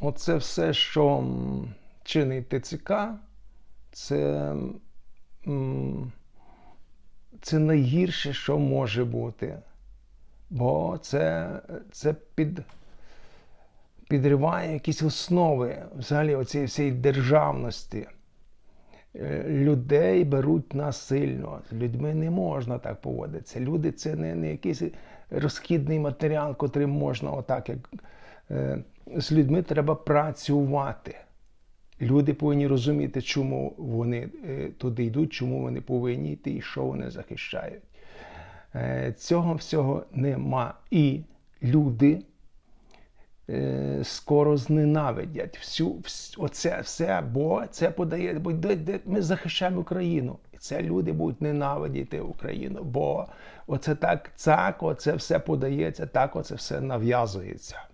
оце все, що чинить ТЦК, це, це найгірше, що може бути. Бо це, це під, підриває якісь основи взагалі оцієї всієї державності. Е, Людей беруть насильно. З людьми не можна так поводитися. Люди це не, не якийсь розхідний матеріал, котрим можна отак, як е, з людьми треба працювати. Люди повинні розуміти, чому вони е, туди йдуть, чому вони повинні йти і що вони захищають. Е, Цього всього нема. І люди е, скоро зненавидять всю, оце все, бо це подає, бо ми захищаємо Україну. І це люди будуть ненавидіти Україну, бо оце так, так, оце все подається, так оце все нав'язується.